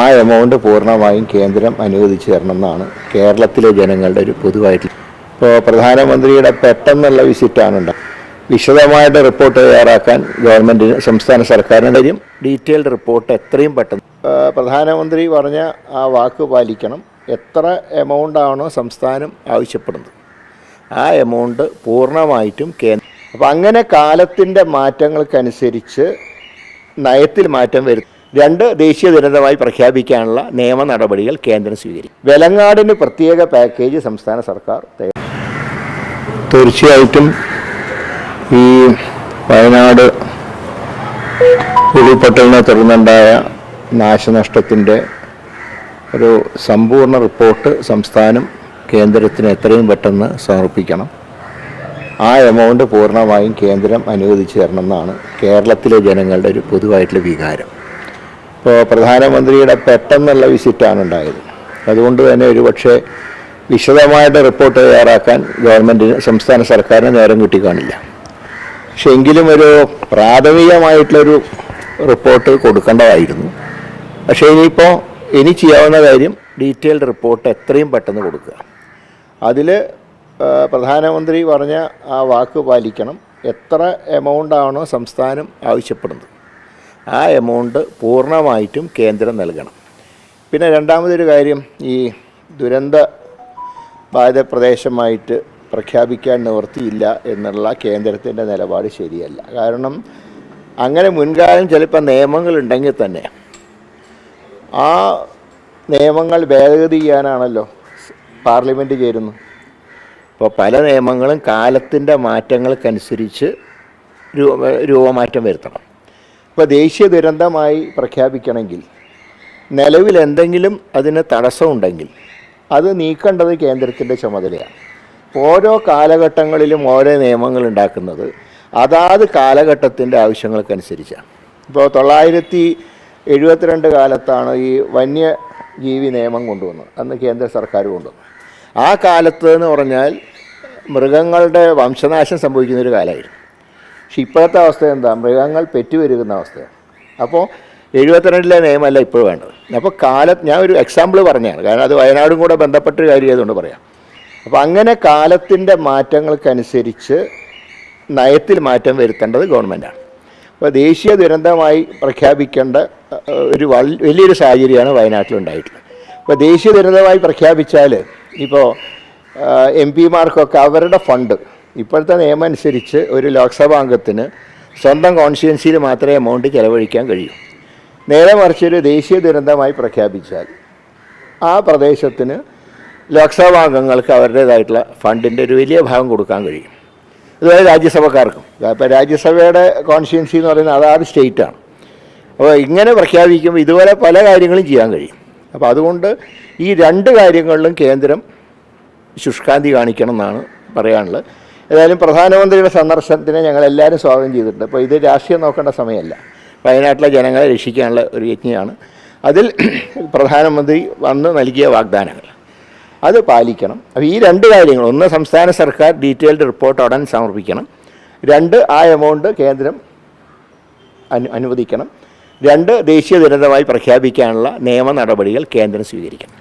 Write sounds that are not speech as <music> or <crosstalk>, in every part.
ആ എമൗണ്ട് പൂർണമായും കേന്ദ്രം അനുവദിച്ചു തരണമെന്നാണ് കേരളത്തിലെ ജനങ്ങളുടെ ഒരു പൊതുവായിട്ട്. ഇപ്പോൾ പ്രധാനമന്ത്രിയുടെ പെട്ടെന്നുള്ള വിസിറ്റാണ് ഉണ്ടായത് വിശദമായിട്ട് റിപ്പോർട്ട് തയ്യാറാക്കാൻ ഗവൺമെന്റിന് സംസ്ഥാന സർക്കാരിന് കാര്യം ഡീറ്റെയിൽഡ് റിപ്പോർട്ട് എത്രയും പെട്ടെന്ന്. പ്രധാനമന്ത്രി പറഞ്ഞ ആ വാക്ക് പാലിക്കണം. എത്ര എമൗണ്ട് ആണോ സംസ്ഥാനം ആവശ്യപ്പെടുന്നത്. ആ എമൗണ്ട് പൂർണമായിട്ടും കേന്ദ്ര അപ്പം അങ്ങനെ കാലത്തിന്റെ മാറ്റങ്ങൾക്കനുസരിച്ച് നയത്തിൽ മാറ്റം വരും രണ്ട് ദേശീയ ദുരന്തമായി പ്രഖ്യാപിക്കാനുള്ള നിയമ നടപടികൾ കേന്ദ്രം സ്വീകരിക്കും. വെലങ്ങാടിന് പ്രത്യേക പാക്കേജ് സംസ്ഥാന സർക്കാർ തീർച്ചയായിട്ടും ഈ വയനാട് ഉരുൾപൊട്ടലിനെ തുടർന്നുണ്ടായ നാശനഷ്ടത്തിന്റെ ഒരു സമ്പൂർണ റിപ്പോർട്ട് സംസ്ഥാനം കേന്ദ്രത്തിന് എത്രയും പെട്ടെന്ന് സമർപ്പിക്കണം. ആ എമൗണ്ട് പൂർണമായും കേന്ദ്രം അനുവദിച്ചു തരണമെന്നാണ് കേരളത്തിലെ ജനങ്ങളുടെ ഒരു പൊതുവായിട്ടുള്ള വികാരം. ഇപ്പോൾ പ്രധാനമന്ത്രിയുടെ പെട്ടെന്നുള്ള വിസിറ്റാണ് ഉണ്ടായത്. അതുകൊണ്ട് തന്നെ ഒരുപക്ഷെ വിശദമായിട്ട് റിപ്പോർട്ട് തയ്യാറാക്കാൻ ഗവൺമെന്റിന് സംസ്ഥാന സർക്കാരിന് നേരം കിട്ടിക്കാണില്ല. പക്ഷെ എങ്കിലും ഒരു പ്രാഥമികമായിട്ടുള്ളൊരു റിപ്പോർട്ട് കൊടുക്കേണ്ടതായിരുന്നു. പക്ഷേ ഇനിയിപ്പോൾ ഇനി ചെയ്യാവുന്ന കാര്യം ഡീറ്റെയിൽഡ് റിപ്പോർട്ട് എത്രയും പെട്ടെന്ന് കൊടുക്കുക. അതിൽ പ്രധാനമന്ത്രി പറഞ്ഞ ആ വാക്ക് പാലിക്കണം. എത്ര എമൗണ്ടാണോ സംസ്ഥാനം ആവശ്യപ്പെടുന്നത്. ആ എമൗണ്ട് പൂർണമായിട്ടും കേന്ദ്രം നൽകണം. പിന്നെ രണ്ടാമതൊരു കാര്യം ഈ ദുരന്ത ബാധിത പ്രദേശമായിട്ട് പ്രഖ്യാപിക്കാൻ നിവൃത്തിയില്ല എന്നുള്ള കേന്ദ്രത്തിന്റെ നിലപാട് ശരിയല്ല. കാരണം അങ്ങനെ മുൻകാലം ചിലപ്പോൾ നിയമങ്ങളുണ്ടെങ്കിൽ തന്നെ ആ നിയമങ്ങൾ ഭേദഗതി ചെയ്യാനാണല്ലോ പാർലമെന്റ് ചേരുന്നു അപ്പോൾ പല നിയമങ്ങളും കാലത്തിന്റെ മാറ്റങ്ങൾക്കനുസരിച്ച് രൂപ രൂപമാറ്റം വരുത്തണം. ഇപ്പോൾ ദേശീയ ദുരന്തമായി പ്രഖ്യാപിക്കണമെങ്കിൽ നിലവിൽ എന്തെങ്കിലും അതിന് തടസ്സമുണ്ടെങ്കിൽ അത് നീക്കേണ്ടത് കേന്ദ്രത്തിന്റെ ചുമതലയാണ്. ഓരോ കാലഘട്ടങ്ങളിലും ഓരോ നിയമങ്ങൾ ഉണ്ടാക്കുന്നത് അതാത് കാലഘട്ടത്തിന്റെ ആവശ്യങ്ങൾക്കനുസരിച്ചാണ്. ഇപ്പോൾ തൊള്ളായിരത്തി എഴുപത്തിരണ്ട് കാലത്താണ് ഈ വന്യജീവി നിയമം കൊണ്ടുവന്നത്. അന്ന് കേന്ദ്ര സർക്കാർ കൊണ്ടുവന്നു ആ കാലത്ത് എന്ന് പറഞ്ഞാൽ മൃഗങ്ങളുടെ വംശനാശം സംഭവിക്കുന്നൊരു കാലമായിരുന്നു. പക്ഷെ ഇപ്പോഴത്തെ അവസ്ഥ എന്താ? മൃഗങ്ങൾ പെറ്റുവരുന്ന അവസ്ഥയാണ്. അപ്പോൾ എഴുപത്തിരണ്ടിലെ നിയമമല്ല ഇപ്പോൾ വേണ്ടത്. അപ്പോൾ കാല ഞാൻ ഒരു എക്സാമ്പിൾ പറഞ്ഞതാണ്. കാരണം അത് വയനാടും കൂടെ ബന്ധപ്പെട്ടൊരു കാര്യം ആയതുകൊണ്ട് പറയാം. അപ്പോൾ അങ്ങനെ കാലത്തിന്റെ മാറ്റങ്ങൾക്കനുസരിച്ച് നയത്തിൽ മാറ്റം വരുത്തേണ്ടത് ഗവൺമെന്റാണ്. അപ്പോൾ ദേശീയ ദുരന്തമായി പ്രഖ്യാപിക്കേണ്ട ഒരു വലിയൊരു സാഹചര്യമാണ് വയനാട്ടിലുണ്ടായിട്ടുള്ളത്. അപ്പോൾ ദേശീയ ദുരന്തമായി പ്രഖ്യാപിച്ചാൽ ഇപ്പോൾ എം പിമാർക്കൊക്കെ അവരുടെ ഫണ്ട് ഇപ്പോഴത്തെ നിയമം അനുസരിച്ച് ഒരു ലോക്സഭാ അംഗത്തിന് സ്വന്തം കോൺസ്റ്റിറ്റ്യൻസിയിൽ മാത്രമേ എമൗണ്ട് ചെലവഴിക്കാൻ കഴിയൂ. നേരെ മറിച്ച് ഒരു ദേശീയ ദുരന്തമായി പ്രഖ്യാപിച്ചാൽ ആ പ്രദേശത്തിന് ലോക്സഭാ അംഗങ്ങൾക്ക് അവരുടേതായിട്ടുള്ള ഫണ്ടിന്റെ ഒരു വലിയ ഭാഗം കൊടുക്കാൻ കഴിയും. അതുപോലെ രാജ്യസഭക്കാർക്കും. അപ്പോൾ രാജ്യസഭയുടെ കോൺസ്റ്റിറ്റ്യൻസി എന്ന് പറയുന്നത് അതാത് സ്റ്റേറ്റാണ്. അപ്പോൾ ഇങ്ങനെ പ്രഖ്യാപിക്കുമ്പോൾ ഇതുപോലെ പല കാര്യങ്ങളും ചെയ്യാൻ കഴിയും. അപ്പോൾ അതുകൊണ്ട് ഈ രണ്ട് കാര്യങ്ങളിലും കേന്ദ്രം ശുഷ്കാന്തി കാണിക്കണം എന്നാണ് പറയാനുള്ളത്. ഏതായാലും പ്രധാനമന്ത്രിയുടെ സന്ദർശനത്തിന് ഞങ്ങൾ എല്ലാവരും സ്വാഗതം ചെയ്തിട്ടുണ്ട്. അപ്പോൾ ഇത് രാഷ്ട്രീയം നോക്കേണ്ട സമയമല്ല. വയനാട്ടിലെ ജനങ്ങളെ രക്ഷിക്കാനുള്ള ഒരു യജ്ഞമാണ്. അതിൽ <clears throat> പ്രധാനമന്ത്രി വന്ന് നൽകിയ വാഗ്ദാനങ്ങൾ. അത് പാലിക്കണം. അപ്പോൾ ഈ രണ്ട് കാര്യങ്ങൾ ഒന്ന് സംസ്ഥാന സർക്കാർ ഡീറ്റെയിൽഡ് റിപ്പോർട്ട് ഉടൻ സമർപ്പിക്കണം. രണ്ട് ആ എമൗണ്ട് കേന്ദ്രം അനു അനുവദിക്കണം. രണ്ട് ദേശീയ ദുരന്തമായി പ്രഖ്യാപിക്കാനുള്ള നിയമ നടപടികൾ കേന്ദ്രം സ്വീകരിക്കണം.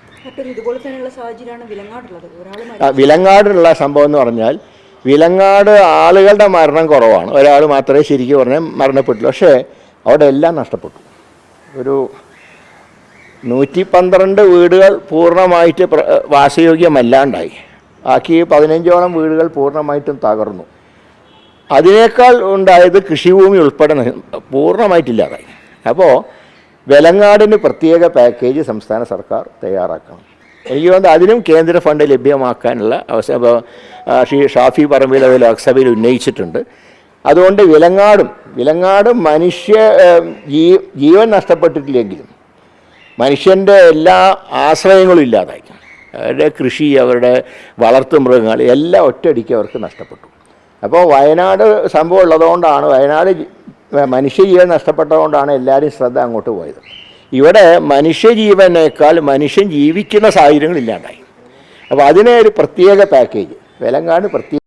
വിലങ്ങാടുള്ള സംഭവം എന്ന് പറഞ്ഞാൽ വിലങ്ങാട് ആളുകളുടെ മരണം കുറവാണ്. ഒരാൾ മാത്രമേ ശരിക്കും പറഞ്ഞാൽ മരണപ്പെട്ടുള്ളൂ പക്ഷേ അവിടെ എല്ലാം നഷ്ടപ്പെട്ടു. ഒരു നൂറ്റി പന്ത്രണ്ട് വീടുകൾ പൂർണമായിട്ട് വാസയോഗ്യമല്ലാണ്ടായി. ബാക്കി പതിനഞ്ചോളം വീടുകൾ പൂർണമായിട്ടും തകർന്നു. അതിനേക്കാൾ ഉണ്ടായത് കൃഷിഭൂമി ഉൾപ്പെടെ പൂർണമായിട്ടില്ലാതായി. അപ്പോൾ വെലങ്ങാടിന് പ്രത്യേക പാക്കേജ് സംസ്ഥാന സർക്കാർ തയ്യാറാക്കണം. എനിക്ക് തോന്നുന്നത് അതിനും കേന്ദ്ര ഫണ്ട് ലഭ്യമാക്കാനുള്ള അവസരം ശ്രീ ഷാഫി പറമ്പിൽ അത് ലോക്സഭയിൽ ഉന്നയിച്ചിട്ടുണ്ട്. അതുകൊണ്ട് വിലങ്ങാടും വിലങ്ങാടും മനുഷ്യ ജീവൻ നഷ്ടപ്പെട്ടിട്ടില്ലെങ്കിലും മനുഷ്യന്റെ എല്ലാ ആശ്രയങ്ങളും ഇല്ലാതായി അവരുടെ കൃഷി അവരുടെ വളർത്തു മൃഗങ്ങൾ എല്ലാം ഒറ്റയടിക്ക് അവർക്ക് നഷ്ടപ്പെട്ടു. അപ്പോൾ വയനാട് സംഭവം ഉള്ളതുകൊണ്ടാണ് വയനാട് മനുഷ്യ ജീവൻ നഷ്ടപ്പെട്ടതുകൊണ്ടാണ് എല്ലാവരും ശ്രദ്ധ അങ്ങോട്ട് പോയത്. ഇവിടെ മനുഷ്യജീവനേക്കാൾ മനുഷ്യൻ ജീവിക്കുന്ന സാഹചര്യങ്ങൾ ഇല്ലാണ്ടായി അപ്പോൾ അതിനെ ഒരു പ്രത്യേക പാക്കേജ് വിലങ്ങാട് പ്രത്യേക